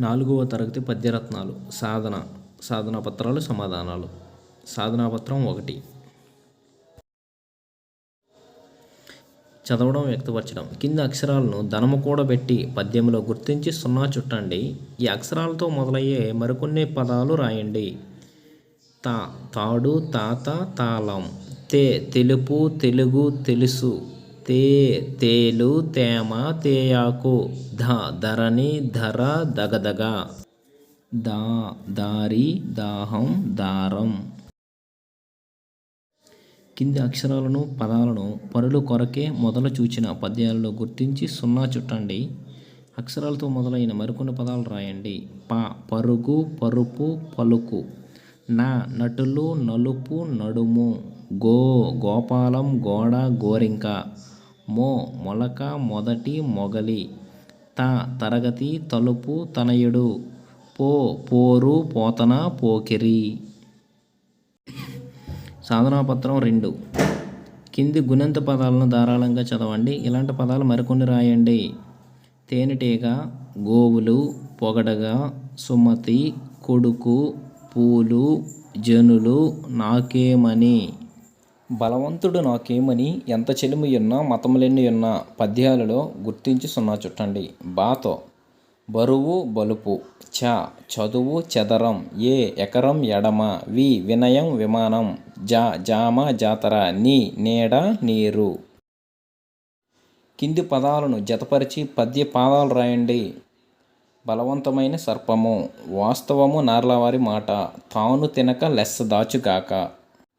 నాలుగవ తరగతి పద్యరత్నాలు. సాధన సాధనా పత్రాలు సమాధానాలు. సాధనా పత్రం ఒకటి. చదవడం వ్యక్తపరచడం. కింద అక్షరాలను ధనము కూడబెట్టి పద్యంలో గుర్తించి సున్నా చుట్టండి. ఈ అక్షరాలతో మొదలయ్యే మరికొన్ని పదాలు రాయండి. తా తాడు తాత తాళం. తే తెలుపు తెలుగు తెలుసు. తే తేలు తేమ తేయాకు ధ ధరణి ధర దగదగ. దా దారి దాహం దారం. కింది అక్షరాలను పదాలను పరులు కొరకే మొదలు చూచిన పద్యాలలో గుర్తించి సున్నా చుట్టండి. అక్షరాలతో మొదలైన మరికొన్ని పదాలు రాయండి. ప పరుగు పరుపు పలుకు. నా నటులు నలుపు నడుము. గో గోపాలం గోడ గోరింక. మో మొలక మొదటి మొగలి. త తరగతి తలుపు తనయుడు. పో పోరు పోతన పోకిరి. సాధనా పత్రం రెండు. కింది గుణంత పదాలను ధారాళంగా చదవండి. ఇలాంటి పదాలు మరికొన్ని రాయండి. తేనెటీగ గోవులు పొగడగా సుమతి కొడుకు పూలు జనులు నాకేమని? బలవంతుడు నాకేమని ఎంత చెలిమి ఉన్నా మతములెన్ని పద్యాలలో గుర్తించి సున్నా చుట్టండి. బాతో. బరువు బలుపు. చ. చదువు చదరం. ఏ. ఎకరం ఎడమ. వి. వినయం విమానం. జా. జామ జాతర. నీ. నీడ నీరు. కింది పదాలను జతపరిచి పద్య పాదాలు రాయండి. బలవంతమైన సర్పము. వాస్తవము నార్లవారి మాట. తాను తినక లెస్స దాచుగాక.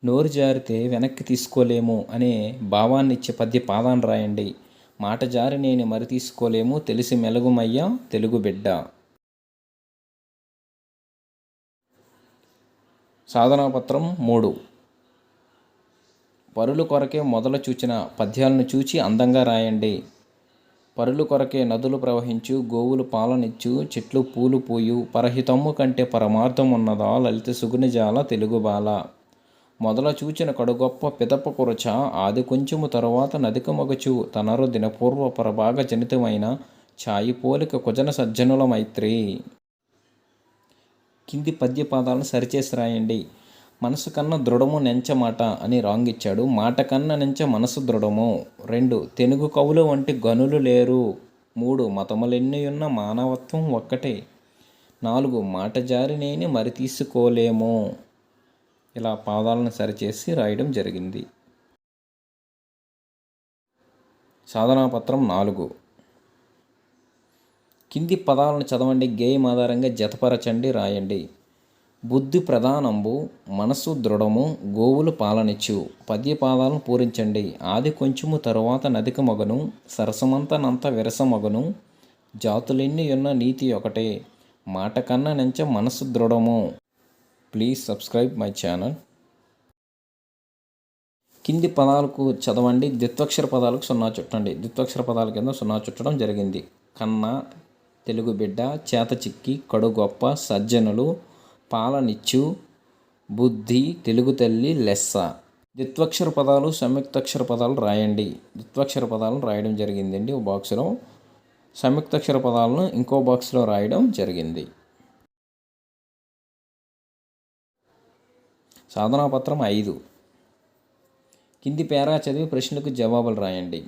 నోరు జారితే వెనక్కి తీసుకోలేము అనే భావాన్ని ఇచ్చే పద్య పాదాన్ని రాయండి. మాట జారి నేను మరి తీసుకోలేము తెలిసి మెలగుమయ్యా తెలుగు బిడ్డ. సాధనాపత్రం మూడు. పరులు కొరకే మొదలు చూచిన పద్యాలను చూచి అందంగా రాయండి. పరులు కొరకే నదులు ప్రవహించు గోవులు పాలనిచ్చు చెట్లు పూలు పూయు పరహితమ్ము కంటే పరమార్థం ఉన్నదా లలిత సుగుణజాల తెలుగు బాల. మొదల చూచిన కడుగొప్ప పిదప కురచ ఆది కొంచెము తరువాత నదికమగచు తనరు దినపూర్వ పరభాగ జనితమైన ఛాయి పోలిక కుజన సజ్జనుల మైత్రి. కింది పద్య పాదాలను సరిచేసి రాయండి మనసు కన్నా దృఢము నెంచమాట అని రాంగ్ ఇచ్చాడు మాట కన్నా నెంచ మనసు దృఢము. రెండు తెలుగు కవులు వంటి గనులు లేరు. మూడు మతములెన్నయున్న మానవత్వం ఒక్కటే. నాలుగు మాట జారినేని మరి తీసుకోలేము. ఇలా పాదాలను సరిచేసి రాయడం జరిగింది. సాధనాపత్రం నాలుగు. కింది పదాలను చదవండి గేయం ఆధారంగా జతపరచండి రాయండి. బుద్ధి ప్రధానంబు మనసు దృఢము గోవులు పాలనిచ్చు పద్య పాదాలను పూరించండి. ఆది కొంచెము తరువాత నదిక మగను సరసమంతనంత విరసమగను జాతులెన్ని ఉన్న నీతి ఒకటే మాట కన్నా నెంచ మనసు దృఢము. Please subscribe my channel. కింది పదాలకు చదవండి ద్విత్వక్షర పదాలకు సున్నా చుట్టండి. ద్విత్వక్షర పదాల కింద సున్నా చుట్టడం జరిగింది. కన్న తెలుగు బిడ్డ చేత చిక్కి కడు గొప్ప సజ్జనులు పాలనిచ్చు బుద్ధి తెలుగు తల్లి లెస్స. ద్విత్వక్షర పదాలు సంయుక్తాక్షర పదాలు రాయండి. ద్విత్వక్షర పదాలను రాయడం జరిగిందండి. ఒక బాక్స్లో సంయుక్తాక్షర పదాలను ఇంకో బాక్స్లో రాయడం జరిగింది. సాధనాపత్రం ఐదు. కింది పేరా చదివి ప్రశ్నలకు జవాబులు రాయండి.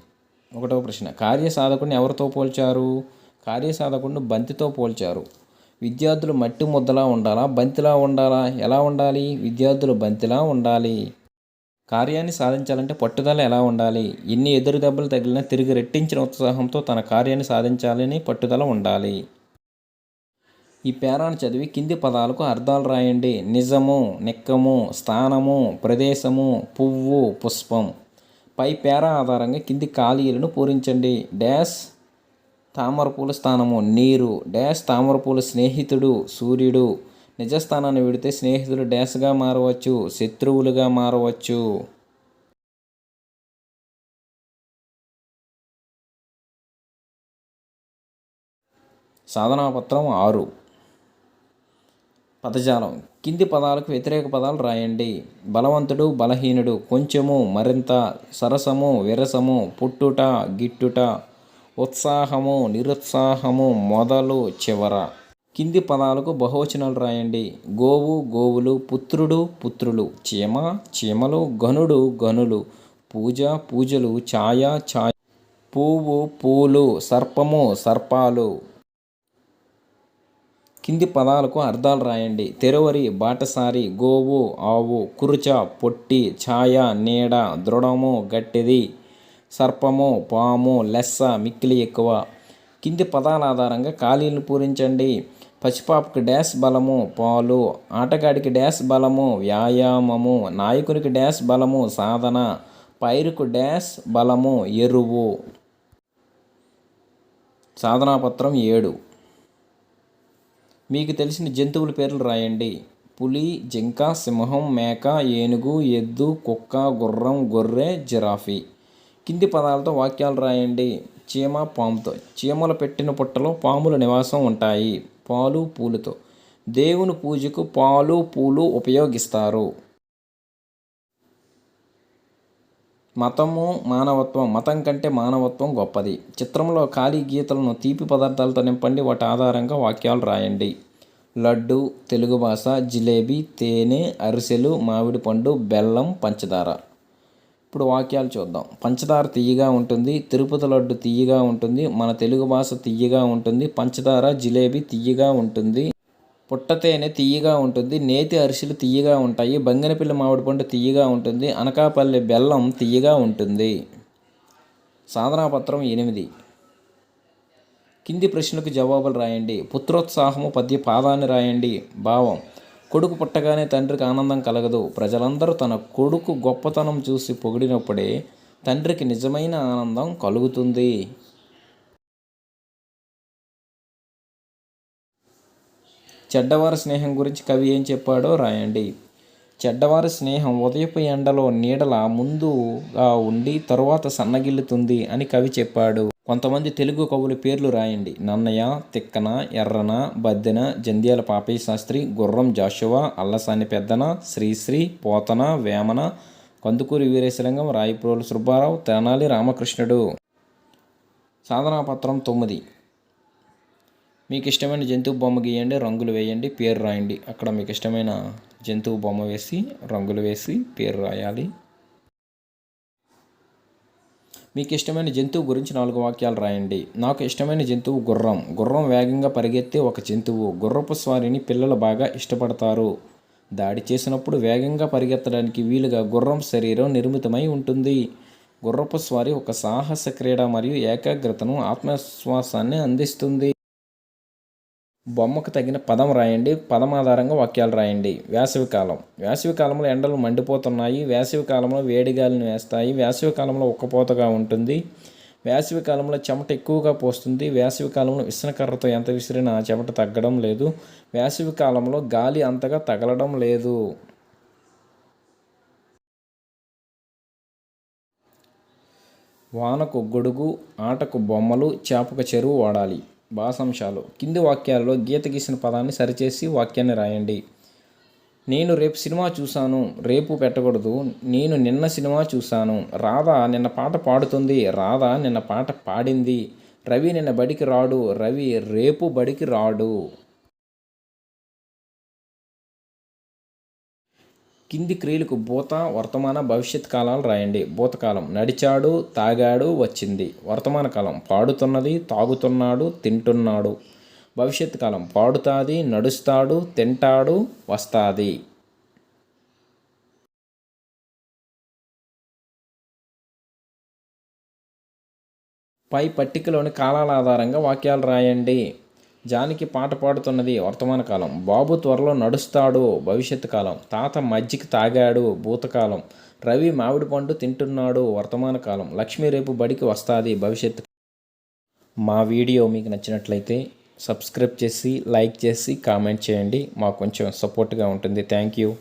ఒకటవ ప్రశ్న కార్యసాధకుడిని ఎవరితో పోల్చారు? కార్యసాధకుడిని బంతితో పోల్చారు. విద్యార్థులు మట్టి ముద్దలా ఉండాలా? బంతిలా ఉండాలా? ఎలా ఉండాలి? విద్యార్థులు బంతిలా ఉండాలి. కార్యాన్ని సాధించాలంటే పట్టుదల ఎలా ఉండాలి? ఎన్ని ఎదురు దెబ్బలు తగిలినా తిరిగి రెట్టించిన ఉత్సాహంతో తన కార్యాన్ని సాధించాలని పట్టుదల ఉండాలి. ఈ పేరాను చదివి కింది పదాలకు అర్థాలు రాయండి. నిజము నిక్కము స్థానము ప్రదేశము పువ్వు పుష్పం. పై పేరా ఆధారంగా కింది ఖాళీలను పూరించండి. డాష్ తామరపూల స్థానము నీరు. డాష్ తామరపూల స్నేహితుడు సూర్యుడు. నిజస్థానాన్ని విడితే స్నేహితులు డాష్గా మారవచ్చు శత్రువులుగా మారవచ్చు. సాధనాపత్రం ఆరు. పదజాలం. కింది పదాలకు వ్యతిరేక పదాలు రాయండి. బలవంతుడు బలహీనుడు కొంచెము మరింత సరసము విరసము పుట్టుట గిట్టుట ఉత్సాహము నిరుత్సాహము మొదలు చివర. కింది పదాలకు బహువచనాలు రాయండి. గోవు గోవులు పుత్రుడు పుత్రులు చీమ చీమలు గనుడు గనులు పూజ పూజలు ఛాయ ఛాయ పువ్వు పూలు సర్పము సర్పాలు. కింది పదాలకు అర్థాలు రాయండి. తెరవరి బాటసారి గోవు ఆవు కురుచ పొట్టి ఛాయ నీడ దృఢము గట్టిది సర్పము పాము లెస్స మిక్కిలి ఎక్కువ. కింది పదాల ఆధారంగా ఖాళీలు పూరించండి. పసిపాపకి డ్యాష్ బలము పాలు. ఆటగాడికి డ్యాష్ బలము వ్యాయామము. నాయకునికి డ్యాష్ బలము సాధన. పైరుకు డ్యాష్ బలము ఎరువు. సాధనాపత్రం ఏడు. మీకు తెలిసిన జంతువుల పేర్లు రాయండి. పులి జింక సింహం మేక ఏనుగు ఎద్దు కుక్క గుర్రం గొర్రె జిరాఫీ. కింది పదాలతో వాక్యాలు రాయండి. చీమ పాముతో చీమలు పెట్టిన పుట్టలో పాముల నివాసం ఉంటాయి. పాలు పూలతో. దేవుని పూజకు పాలు పూలు ఉపయోగిస్తారు. మతము మానవత్వం మతం కంటే మానవత్వం గొప్పది. చిత్రంలో ఖాళీ గీతలను తీపి పదార్థాలతో నింపండి. వాటి ఆధారంగా వాక్యాలు రాయండి. లడ్డు తెలుగు భాష జిలేబీ తేనె అరిసెలు మామిడి పండు బెల్లం పంచదార. ఇప్పుడు వాక్యాలు చూద్దాం. పంచదార తీయగా ఉంటుంది తిరుపతి లడ్డు తీయగా ఉంటుంది మన తెలుగు భాష తీయగా ఉంటుంది పంచదార జిలేబీ తీయగా ఉంటుంది. పుట్టతేనె తీయగా ఉంటుంది నేతి అరిసెలు తీయగా ఉంటాయి బంగినపిల్ల మామిడి పండు తీయగా ఉంటుంది అనకాపల్లి బెల్లం తీయగా ఉంటుంది. సాధనాపత్రం ఎనిమిది. కింది ప్రశ్నలకు జవాబులు రాయండి. పుత్రోత్సాహము పద్య పాదాన్ని రాయండి. భావం. కొడుకు పుట్టగానే తండ్రికి ఆనందం కలగదు. ప్రజలందరూ తన కొడుకు గొప్పతనం చూసి పొగిడినప్పుడే తండ్రికి నిజమైన ఆనందం కలుగుతుంది. చెడ్డవారి స్నేహం గురించి కవి ఏం చెప్పాడో రాయండి. చెడ్డవారి స్నేహం ఉదయపు ఎండలో నీడల ముందుగా ఉండి తరువాత సన్నగిల్లుతుంది అని కవి చెప్పాడు. కొంతమంది తెలుగు కవుల పేర్లు రాయండి. నన్నయ్య తిక్కన ఎర్రన బద్దెన జంధ్యాల పాపయ్య శాస్త్రి గుర్రం జాషువా అల్లసాని పెద్దన శ్రీశ్రీ పోతన వేమన కందుకూరి వీరేశలింగం రాయప్రోలు సుబ్బారావు తెనాలి రామకృష్ణుడు. సాధనాపత్రం తొమ్మిది. మీకు ఇష్టమైన జంతువు బొమ్మ గీయండి రంగులు వేయండి పేరు రాయండి. అక్కడ మీకు ఇష్టమైన జంతువు బొమ్మ వేసి రంగులు వేసి పేరు రాయాలి. మీకు ఇష్టమైన జంతువు గురించి నాలుగు వాక్యాలు రాయండి. నాకు ఇష్టమైన జంతువు గుర్రం. గుర్రం వేగంగా పరిగెత్తే ఒక జంతువు. గుర్రపు స్వారిని పిల్లలు బాగా ఇష్టపడతారు. దాడి చేసినప్పుడు వేగంగా పరిగెత్తడానికి వీలుగా గుర్రం శరీరం నిర్మితమై ఉంటుంది. గుర్రపు స్వారి ఒక సాహస క్రీడ మరియు ఏకాగ్రతను ఆత్మవిశ్వాసాన్ని అందిస్తుంది. బొమ్మకు తగిన పదం రాయండి పదం ఆధారంగా వాక్యాలు రాయండి. వేసవికాలం వేసవికాలంలో ఎండలు మండిపోతున్నాయి వేసవికాలంలో వేడిగాలిని వేస్తాయి వేసవికాలంలో ఉక్కపోతగా ఉంటుంది వేసవికాలంలో చెమట ఎక్కువగా పోస్తుంది వేసవికాలంలో విసనకర్రతో ఎంత విసిరినా చెమట తగ్గడం లేదు వేసవికాలంలో గాలి అంతగా తగలడం లేదు. వానకు గొడుగు ఆటకు బొమ్మలు చేపకు చెరువు వాడాలి. భాషాంశాలు. కింది వాక్యాలలో గీత గీసిన పదాన్ని సరిచేసి వాక్యాన్ని రాయండి. నేను రేపు సినిమా చూశాను. రేపు పెట్టకూడదు. నేను నిన్న సినిమా చూశాను. రాధ నిన్న పాట పాడుతుంది. రాధ నిన్న పాట పాడింది. రవి నిన్న బడికి రాడు. రవి రేపు బడికి రాడు. కింది క్రియలకు భూత వర్తమాన భవిష్యత్ కాలాలు రాయండి. భూతకాలం నడిచాడు తాగాడు వచ్చింది. వర్తమాన కాలం పాడుతున్నది తాగుతున్నాడు తింటున్నాడు. భవిష్యత్ కాలం పాడుతాది నడుస్తాడు తింటాడు వస్తాది. పై పట్టికలోని కాలాల ఆధారంగా వాక్యాలు రాయండి. జానికి పాట పాడుతున్నది వర్తమాన కాలం. బాబు త్వరలో నడుస్తాడు భవిష్యత్తు కాలం. తాత మజ్జిగ తాగాడు భూతకాలం. రవి మామిడి పండు తింటున్నాడు వర్తమాన కాలం. లక్ష్మి రేపు బడికి వస్తుంది భవిష్యత్తు మా వీడియో మీకు నచ్చినట్లయితే సబ్స్క్రైబ్ చేసి లైక్ చేసి కామెంట్ చేయండి. మాకు కొంచెం సపోర్ట్గా ఉంటుంది. Thank you.